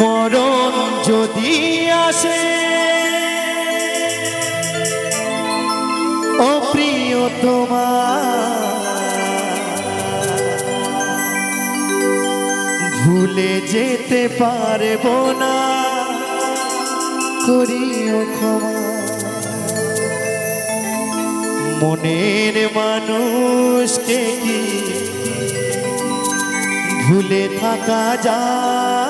মরণ যদি আসে। ও প্রিয় ভুলে যেতে পারব না, করিও ক্ষমা। মনের মানুষকে কি ভুলে থাকা যায়?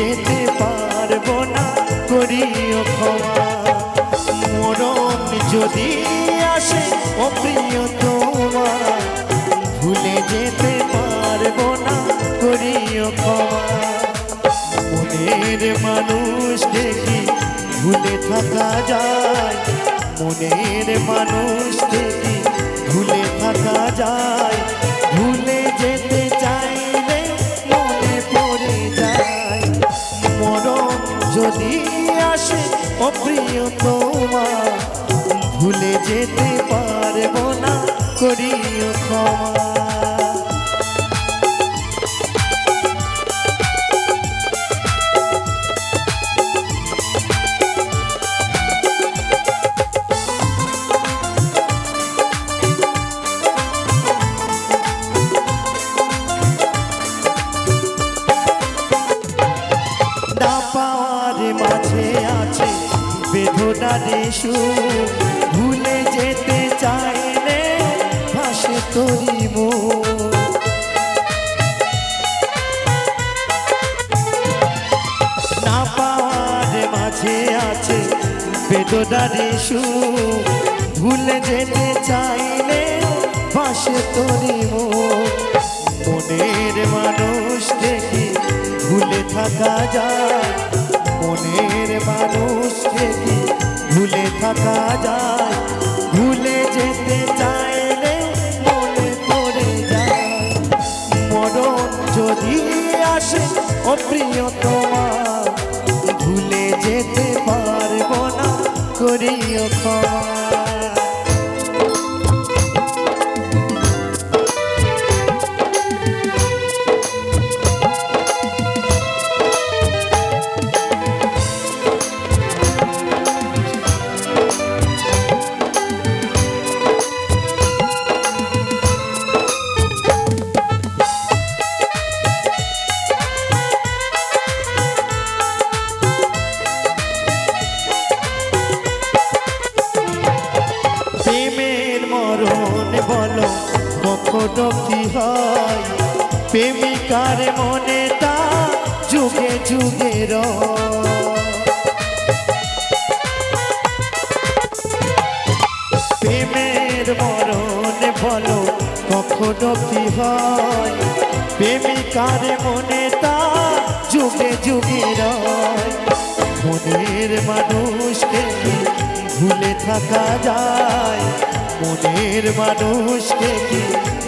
যেতে পারব না, করিও ক্ষমা। মরণ যদি আসে, ও প্রিয় তোমার, ভুলে যেতে পারব না, করিও ক্ষমা। মনের মানুষকে কি ভুলে থাকা যায়। মনের মানুষকে কি ভুলে থাকা যায়। ভুলে যেতে যদি আসে অপ্রিয় তোমার ভুলে যেতে পারব না করিও ক্ষমা। পাওয়ার মাঝে আছে বেদনারে সুর ভুলে যেতে চাইলে ভাসে তরি না পাওয়ার মাঝে আছে বেদনারে সুর ভুলে যেতে চাইলে ভাসে তরি মন। মনের মানুষকে কি ভুলে থাকা যায় মনের মানুষকে ভুলে থাকা যায়, ভুলে যেতে চাইলে মনে পড়ে যায়। মরণ যদি আসে অপ্রিয় তোমার, ভুলে যেতে পারব না, করিও ক্ষমা। প্রেমিকার মনে তা যুগে যুগে। প্রেমের মরণ বলো, কখনো কি হয়? প্রেমিকার মনে তা যুগে যুগে মনের মানুষকে ভুলে থাকা যায়? মনের মানুষকে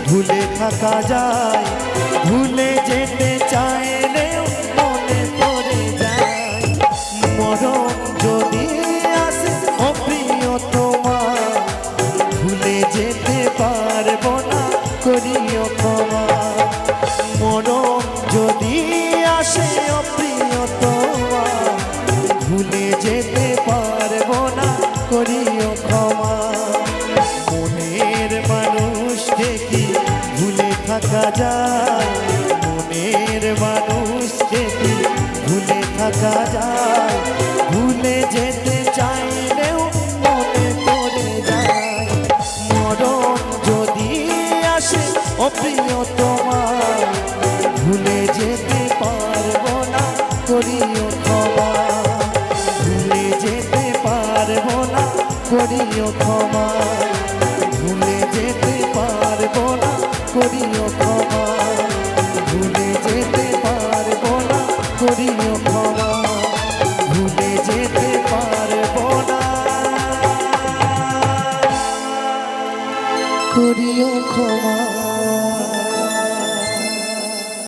ভুলে থাকা যায়? ভুলে যেতে চাইলে মনে পড়ে যায়। মরণ যদি আসে, অপ্রিয় তোমার, ভুলে যেতে পারব না, করিও ক্ষমা মরণ যদি আসে, অপ্রিয় তোমার, ভুলে যেতে পারব না, করিও থাকা যায়। ভুলে যেতে চাইলেও মনে পড়ে যায়। মরণ যদি আসে, ও প্রিয় তোমার ভুলে যেতে পারব না, করিও ক্ষমা। ভুলে যেতে পারব না, করিও ক্ষমা। ভুলে যেতে পারব না, করিও ক্ষমা।